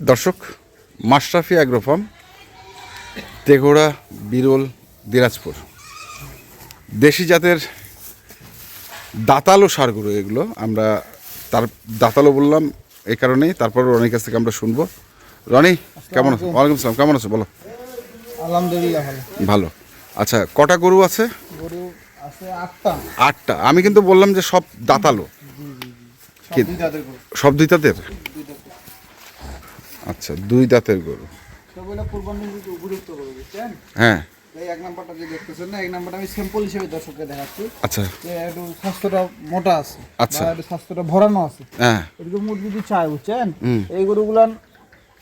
দর্শক Mashrafe agro farm তেঘোড়া বিরল দিনাজপুর। দেশি জাতের দাতালো সারগুলো এগুলো আমরা তার দাতালো বললাম এই কারণেই তারপর রনির কাছ থেকে আমরা শুনব। রনি কেমন আছো? ওয়ালাইকুম আসসালাম কেমন আছো? বলো। আলহামদুলিল্লাহ ভালো। ভালো। আচ্ছা কটা গরু আছে? গরু আছে আটটা। আটটা। আমি কিন্তু বললাম যে সব দাতালো। সব দুই দাঁতের গরু সব দুই দাঁতের আচ্ছা দুই দাঁতের গরু। হ্যাঁ। এক নাম্বারটা যে দেখতেছেন না এক নাম্বারটা আমি স্যাম্পল হিসেবে দর্শককে দেখাচ্ছি। আচ্ছা। একটু স্বাস্থ্যটা মোটা আছে আচ্ছা। একটু স্বাস্থ্যটা ভরানো আছে। হ্যাঁ। এরকম মুরগি যদি চায় বুঝছেন? এই গরুগুলান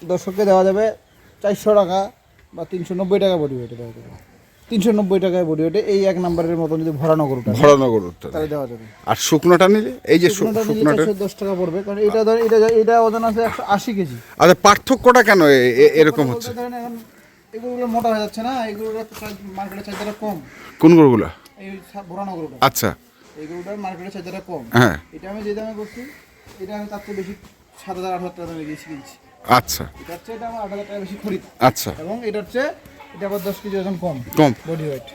দর্শককে দেওয়া যাবে চারশো টাকা বা তিনশো নব্বই টাকা পরিবে এটা তিনশো নব্বই টাকায় বডি ওয়েটে এই এক নাম্বারের মতন যদি ভরানো গরুটা ভরানো গরুটা তাহলে দেওয়া যাবে। আর শুকনোটা নিলে এই যে শুকনোটা দশ টাকা পড়বে কারণ এটা ধর এটা এটা ওজন আছে একশো আশি কেজি। আচ্ছা পার্থক্যটা কেন এরকম হচ্ছে? এগুলো মোটা হয়ে যাচ্ছে না এগুলোর মার্কেটের চাহিদাটা কম। কোন গরুগুলো? এই ভরানো গরুটা আচ্ছা। এই গরুটার মার্কেটের চাহিদাটা কম। হ্যাঁ। এটা আমি যে দামে করছি এটা আমি তার চেয়ে বেশি সাত হাজার আট হাজার টাকা দামে বেশি কিনছি। আচ্ছা। এটার চেয়ে এটা আমার আট হাজার টাকা বেশি খরিদ। আচ্ছা। এবং এটার চেয়ে কম।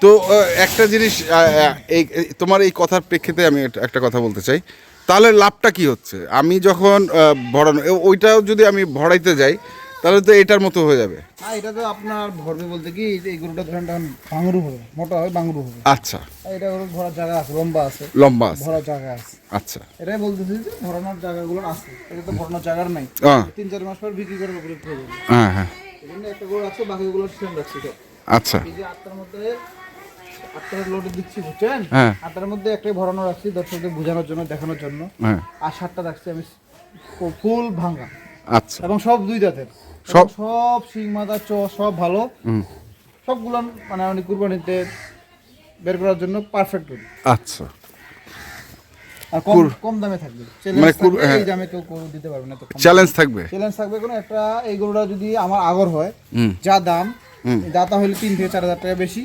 তো একটা জিনিস এই তোমার এই কথার প্রেক্ষিতে আমি একটা- কথা বলতে চাই। তাহলে লাভটা কি হচ্ছে? আমি যখন ভরানো ওইটাও যদি আমি ভরাইতে যাই তাহলে তো এটার মতো হয়ে যাবে। না এটা তো আপনার ভরবে বলতে কি এই গরুটা ধরেন তখন বাঙুরু হবে মোটা হবে বাঙুরু হবে। আচ্ছা। এটা গরুর ভরার জায়গা আছে লম্বা আছে। লম্বা আছে। ভরার জায়গা আছে। আচ্ছা। এটাই বলতেছি যে ভরানোর জায়গাগুলো আছে এটা তো ভরানোর জায়গার নাই। হ্যাঁ তিন চার মাস পর বিক্রি করে উপযুক্ত হয়ে হ্যাঁ। একটা গরু আছে বাকিগুলো সেম রাখছি আচ্ছা। এই যে আটটার মধ্যে আটটার লোডে দিচ্ছি বুঝছেন? হ্যাঁ। আটটার মধ্যে একটাই ভরানো রাখছি দর্শকদের বোঝানোর জন্য দেখানোর জন্য। হ্যাঁ। আর সাতটা রাখছি আমি ফুল ভাঙা। আচ্ছা। এবং সব দুই দাঁতের সব- সব শিং মাথা চ সব ভালো। সবগুলো মানে আমি কুরবানিতে বের করার জন্য পারফেক্ট আচ্ছা। কম কম দামে থাকবে। মানে হ্যাঁ। এই দামে কেউ গরু দিতে পারবে না চ্যালেঞ্জ থাকবে। চ্যালেঞ্জ থাকবে কোনো একটা এই গরুটা যদি আমার আগর হয় যা দাম এই দাতা হলে তিন থেকে চার হাজার টাকা বেশি।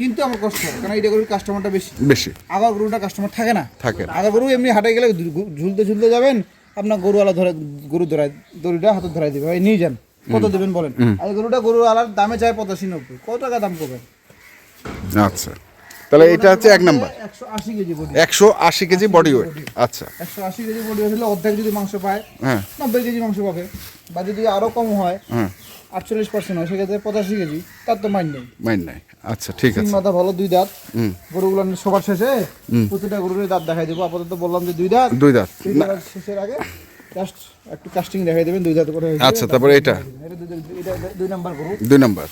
কিন্তু আমার কষ্ট হবে কারণ এইটা গরুর কাস্টমারটা বেশি। বেশি। গরুটা কাস্টমার থাকে না। থাকে। গরু এমনি হাটে গেলে ঝুলতে ঝুলতে যাবেন আপনার গরুওয়ালা ধরে গরু ধরায় দড়িটা হাতে ধরাই দিবে। নিয়ে যান। কত দেবেন বলেন? আর গরুটা গরুওয়ালার দামে চায় পঁচাশি নব্বই। কত টাকা দাম করবেন? আচ্ছা। তাহলে এটা হচ্ছে এক নাম্বার। একশো আশি কেজি বডি ওয়েট আচ্ছা। একশো আশি কেজি বডি ওয়েট হলে অর্ধেক যদি মাংস পায় হ্যাঁ। নব্বই কেজি মাংস পাবে। বা যদি আরও কম হয় হ্যাঁ। আটচল্লিশ পার্সেন্ট হয় সেক্ষেত্রে পঁচাশি কেজি তার তো মাইন নেই। মাইন নাই। আচ্ছা ঠিক আছে। মাথা ভালো দুই দাঁত। হুম। গরুগুলো সবার শেষে প্রতিটা গরুর দাঁত দেখাই দেবো। আপাতত বললাম যে দুই দাঁত। দুই দাঁত। শেষের আগে জাস্ট একটু কাস্টিং দেখাই দেবেন দুই দাঁত করে আচ্ছা তারপরে এটা। এটা দুই নাম্বার গরু। দুই নাম্বার।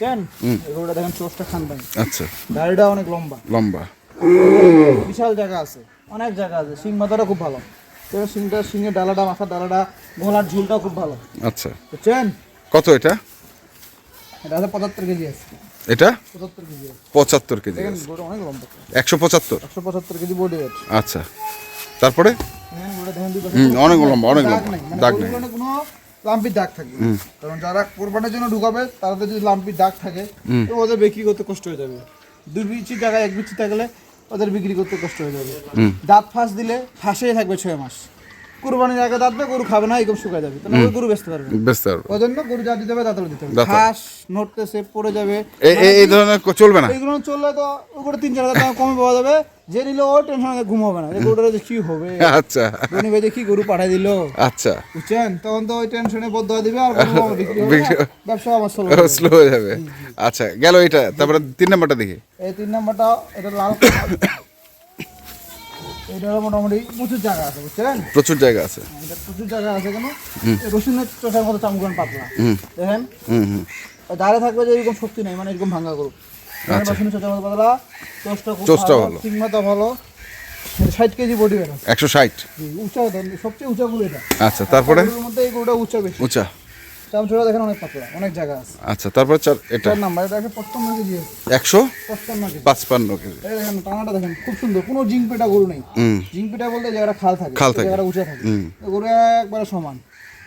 বুঝছেন এই গরুটা দেখেন চোষটা খানদানি আচ্ছা। দাড়িটা অনেক লম্বা। লম্বা। বিশাল জায়গা আছে অনেক জায়গা আছে। সিং মাথাটা খুব ভালো। সিংটা সিংয়ের ডালাটা মাথার ডালাটা গলার ঝুলটাও খুব ভালো। আচ্ছা। বুঝছেন কত এটা? এটা আছে পঁচাত্তর কেজি আছে। এটা? পঁচাত্তর কেজি একশো পঁচাত্তর? একশো পঁচাত্তর কেজি বডি আচ্ছা। তারপরে? অনেক লম্বা, অনেক লম্বা। মানে দাগ নাই। লাম্পির দাগ থাকবে কারণ যারা কোরবানের জন্য ঢুকাবে তাদের যদি লাম্পির দাগ থাকে তো ওদের বিক্রি করতে কষ্ট হয়ে যাবে। দুই বিচি জায়গায় এক বিচি থাকলে ওদের বিক্রি করতে কষ্ট হয়ে যাবে। দাঁত ফাঁস দিলে ফাঁসেই থাকবে ছয় মাস। কোরবানির আগে দাঁত গরু খাবে না এরকম শুকায় যাবে। তাহলে ওই গরু বেচতে পারবে। বেচতে পারব ওই জন্য গরু যা দিতে হবে দাঁতলে দিতে হবে। দাঁতাল। ঘাস নড়তেছে পড়ে যাবে। এ- এই ধরনের চলবে না। চললে তো ওগুলো তিন চার হাজার টাকা কমে পাওয়া যাবে। যে নিলে ও টেনশন ঘুম হবে না। গরুটা যে কি হবে? আচ্ছা। ধনী ভাই গরু পাঠাই দিল। আচ্ছা। বুঝছেন? তখন তো ওই টেনশনে বদ্ধ হয়ে দিবে আর ব্যবসা আমার না। স্লো হয়ে যাবে। আচ্ছা গেল এটা। তারপরে তিন নাম্বারটা দেখি। এই তিন নাম্বারটা এটা লাল এটা মোটামুটি প্রচুর জায়গা আছে বুঝছেন? প্রচুর জায়গা আছে। এটা প্রচুর জায়গা আছে কেন? রসুনের চোষার মতো চামগুলো পাতলা দেখেন? হুম হুম। দাঁড়িয়ে থাকবে যে এরকম শক্তি নেই মানে এরকম ভাঙা গরু রসুনের চোষার মতো পাতলা চোষটা ভালো ভালো। সিংমাটা ভালো। ষাট কেজি বডি একশো ষাট। উঁচা সবচেয়ে উঁচা এটা। আচ্ছা তারপরে? মধ্যে এই গরুটা উঁচা বেশি। উঁচা। চামচোড়া দেখেন অনেক পাতলা অনেক জায়গা আছে। আচ্ছা তারপরে চার এটা? চার নাম্বার এটা একটা পঁচপান্ন কেজি একশো? পঁচপান্ন কেজি। পাঁচপান্ন কেজি। এই দেখেন টানাটা দেখেন খুব সুন্দর। কোনো জিং পেটা গরু নেই। হুম। জিং বলতে জায়গাটা খাল থাকে খাল থাকে। জায়গাটা উঁচা থাকে। গরু একবারে সমান।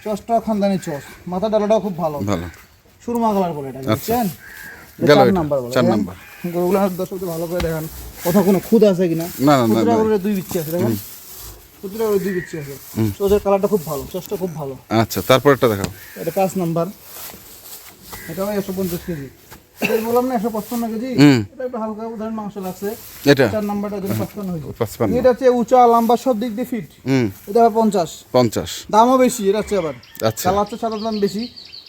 চসটা খানদানি চস মাথা ডালাটাও খুব ভালো। ভালো। সুরমা কালার বলে এটা বুঝছেন? এটা চার নাম্বার বলে। চার। নাম্বার। গরুগুলো দর্শকদের ভালো করে দেখান কোথাও কোনো খুদ আছে কিনা? না দুই বিচ্ছি আছে দেখেন? প্রতিটা ওই দুই বিচ্ছি আছে ওদের কালারটা খুব ভালো চসটা খুব ভালো। আচ্ছা তারপরটা দেখাও। এটা পাঁচ নাম্বার। এটা একশো পঞ্চাশ কেজি। বললাম না একশো পঁচপান্ন কেজি? এটা একটু হালকা উদাহরণ মাংস লাগছে। এটা? চার নাম্বারটা ওদের পঁচপান্ন হয়েছে। পাঁচপান্ন। এটা হচ্ছে উঁচা লম্বা সব দিক দিয়ে ফিট হুম। এটা পঞ্চাশ। পঞ্চাশ। দামও বেশি এটা হচ্ছে আবার। আচ্ছা। কালার হচ্ছে সাদা দাম বেশি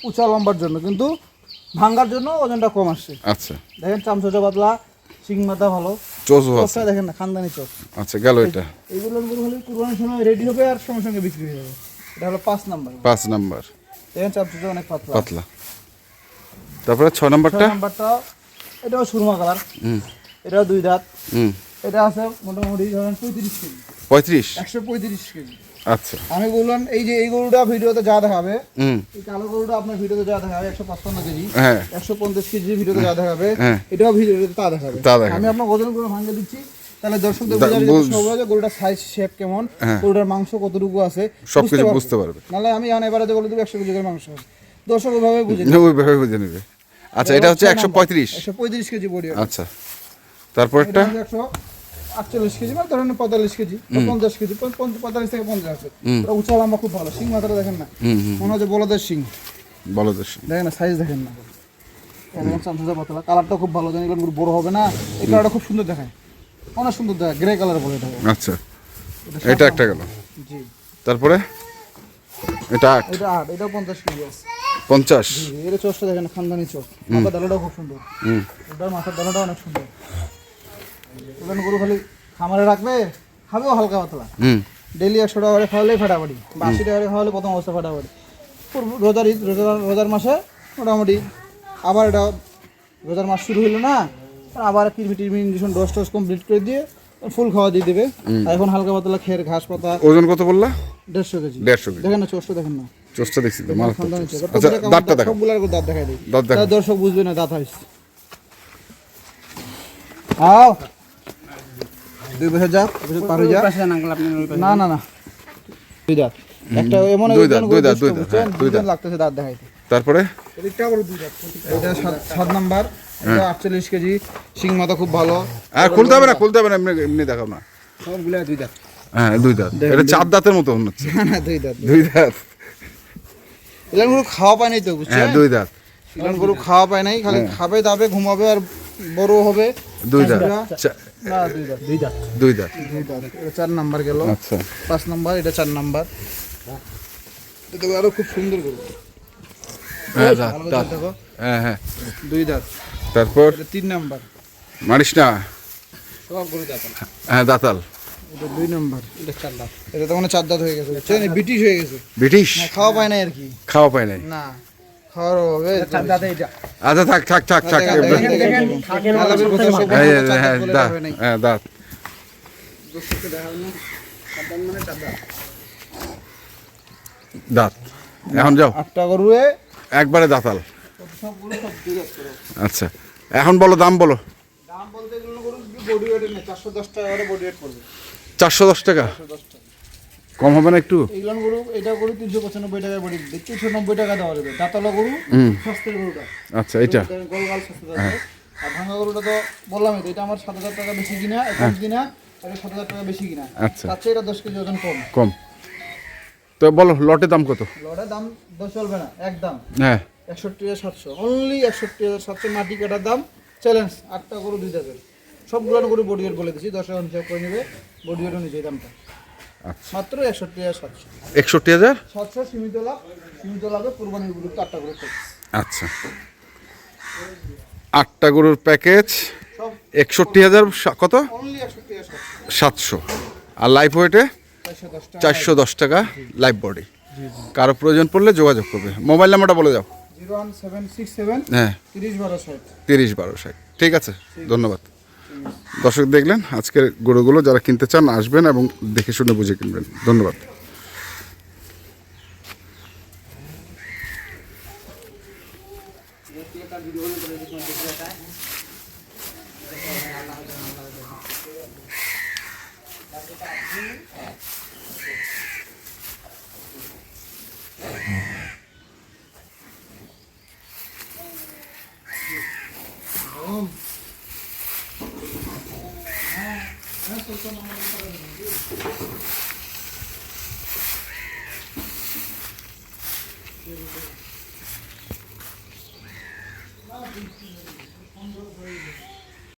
উঁচা লম্বার জন্য। কিন্তু ভাঙ্গার জন্য ওজনটা কম আসছে। আচ্ছা। দেখেন চামচা পাতলা শিং মাথা ভালো। চোজও আছে। দেখেন না খানদানি চোখ। আচ্ছা গেল এটা। এইগুলো গরু হলে কুরবানির সময় রেডি হবে আর সঙ্গে সঙ্গে বিক্রি হয়ে যাবে। এটা হলো পাঁচ নাম্বার। পাঁচ নাম্বার। দেখেন চামচা অনেক পাতলা। পাতলা। তারপরে ছ নাম্বারটা? নাম্বারটা এটাও সুরমা কালার। হুম। এটাও দুই দাঁত। হুম। এটা আছে মোটামুটি ধরেন পঁয়ত্রিশ কেজি। পঁয়ত্রিশ? একশো পঁয়ত্রিশ কেজি। আচ্ছা। আমি বললাম এই যে এই গরুটা ভিডিওতে যা দেখাবে এই কালো গরুটা আপনার ভিডিওতে যা দেখাবে একশো পাঁচপান্ন কেজি হ্যাঁ। একশো পঞ্চাশ কেজি ভিডিওতে যা দেখাবে হ্যাঁ। এটাও ভিডিওতে তা দেখাবে। আমি আপনার ওজন করে ভাঙে দিচ্ছি তাহলে দর্শকদের বোঝা যাবে বুঝ- সবাই যে গরুটার সাইজ শেপ কেমন হ্যাঁ। গরুটার মাংস কতটুকু আছে সবকিছু। বুঝতে পারবে। নাহলে আমি এখন এবারে বলে দেবো একশো কেজি মাংস। দর্শক ওইভাবে বুঝে ওইভাবে বুঝে নেবে। আচ্ছা এটা হচ্ছে একশো পঁয়ত্রিশ। একশো পঁয়ত্রিশ কেজি বডি আচ্ছা। তারপরটা একশো আটচল্লিশ কেজি বা ধরেন পঁয়তাল্লিশ কেজি পঞ্চাশ কেজি পঁয়তাল্লিশ থেকে পঞ্চাশ আছে। উঁচা লম্বা খুব ভালো। সিং মাথাটা দেখেন না? মনে হচ্ছে বলদের সিং বলো দেশ দেখেন না সাইজ দেখেন না। পাতলা। কালারটা খুব ভালো জানি বড় হবে না। এই কালারটা খুব সুন্দর দেখায়। অনেক সুন্দর দেখায়। গ্রে কালার বলে এটা আচ্ছা। এটা একটা গেল। জি। তারপরে? এটা আট। এটা আট। এটা পঞ্চাশ কেজি আছে। পঞ্চাশ। এটা দেখেন খানদানি মাথার ডালাটাও খুব সুন্দর। ওটার মাথার অনেক সুন্দর। ওখানে গরু খালি খামারে রাখবে খাবেও হালকা পাতলা। হুম। ডেলি একশো টাকা করে খাওয়ালেই ফাটাফাটি। বা আশি টাকা করে খাওয়ালে প্রথম অবস্থা ফাটাফাটি। রোজার ঈদ রোজার রোজার মাসে মোটামুটি আবার এটা রোজার মাস শুরু হলো না আবার কিরমি টিরমি ইঞ্জেকশন ডোজ টোজ কমপ্লিট করে দিয়ে ফুল খাওয়া দিয়ে দেবে। এখন হালকা পাতলা খের ঘাস পাতা। ওজন কত বললা? দেড়শো কেজি। দেড়শো কেজি। দেখেন না চোষটা দেখেন না। চোষটা দেখছি তো। চোখ। আচ্ছা দাঁতটা দাঁত দেখো সবগুলার দাঁত দেখাই দিই। দাঁত দেখো দর্শক বুঝবে না দাঁত হয়েছে আও। দুই বছর যাক পার হয়ে যাক না না না দুই দাঁত। একটা এমন দুই দাঁত, দুই দাঁত, দুই দাঁত, হ্যাঁ, দুই দুই দাঁত। দাঁত। লাগতেছে দাঁত দেখাইতে। তারপরে? এটা সাত- সাত নাম্বার এটা আটচল্লিশ কেজি শিং মাথা খুব ভালো। হ্যাঁ খুলতে হবে না খুলতে হবে না এমনি এমনি দেখাও না। সবগুলো দুই দাঁত। হ্যাঁ দুই দাঁত। এটা চার দাঁতের মতো মনে হচ্ছে। না, না দুই দাঁত। দুই দাঁত। এলান খাওয়া পায় নাই তো হ্যাঁ দুই দাঁত। গরু খাওয়া পায় নাই খালি খাবে দাবে ঘুমাবে আর বড় হবে। দুই দাঁত। দুই দাঁত। দাঁত। এটা চার নাম্বার গেল। আচ্ছা। পাঁচ নাম্বার এটা চার নাম্বার। আরও খুব সুন্দর হ্যাঁ হ্যাঁ হ্যাঁ। দুই দাঁত। তারপর? তিন নাম্বার। মারিস না হ্যাঁ দাঁতাল। এটা দুই নাম্বার। এটা চার দাঁত। এটা তো মানে চার দাঁত হয়ে গেছে। ব্রিটিশ হয়ে গেছে। ব্রিটিশ? না, খাওয়া পায় না আর কি। খাওয়া পায় নাই। না। খাওয়ার এটা আচ্ছা থাক থাক থাক থাক হ্যাঁ দাঁত দাঁত। হ্যাঁ মানে এখন যাও। আটটা গরুয়ে। একবারে দাঁতাল। আচ্ছা এখন বলো দাম বলো। দাম বলতে দশ টাকা? চারশো দশ টাকা। কম হবে না একটু? এইগুলো গরু এটা গরু তিনশো পঁচানব্বই টাকায় বডি। তিনশো নব্বই টাকা দেওয়া যাবে। দাঁতালা গরু সস্তের গরুটা। আচ্ছা এটা গোলগাল সস্তা আর ভাঙা গরুটা তো বললামই তো এটা আমার সাত হাজার টাকা বেশি কিনা এখন কিনা এটা সাত হাজার টাকা বেশি কিনা। আচ্ছা। তার চেয়ে এটা দশ কেজি ওজন কম। কম। তো বলো লটের দাম কত? লড়াই দাম দশ চলবে না একদম হ্যাঁ। একষট্টি হাজার সাতশো। অনলি একষট্টি হাজার সাতশো মাটি কাটার দাম। চ্যালেঞ্জ আটটা গরু দুই যাবে সবগুলো গরু বডি বলে দিচ্ছি দশ টাকা হিসাব করে নেবে বডি অনুযায়ী দামটা। মাত্র একষট্টি হাজার সাতশো। একষট্টি হাজার? সাতশো সীমিত লাভ সীমিত লাভে কোরবানির গরু আটটা করে আচ্ছা। আটটা গরুর প্যাকেজ একষট্টি হাজার কত? সাতশো। আর লাইফ ওয়েটে চারশো দশ টাকা। লাইফ বডি কারও প্রয়োজন পড়লে যোগাযোগ করবে। মোবাইল নাম্বারটা বলে যাও সেভেন সিক্স সেভেন হ্যাঁ। তিরিশ বারো ষাট। তিরিশ বারো ষাট। ঠিক আছে। ধন্যবাদ। দর্শক দেখলেন আজকের গরুগুলো যারা কিনতে চান আসবেন এবং দেখে শুনে বুঝে কিনবেন। ধন্যবাদ। Ito naman sa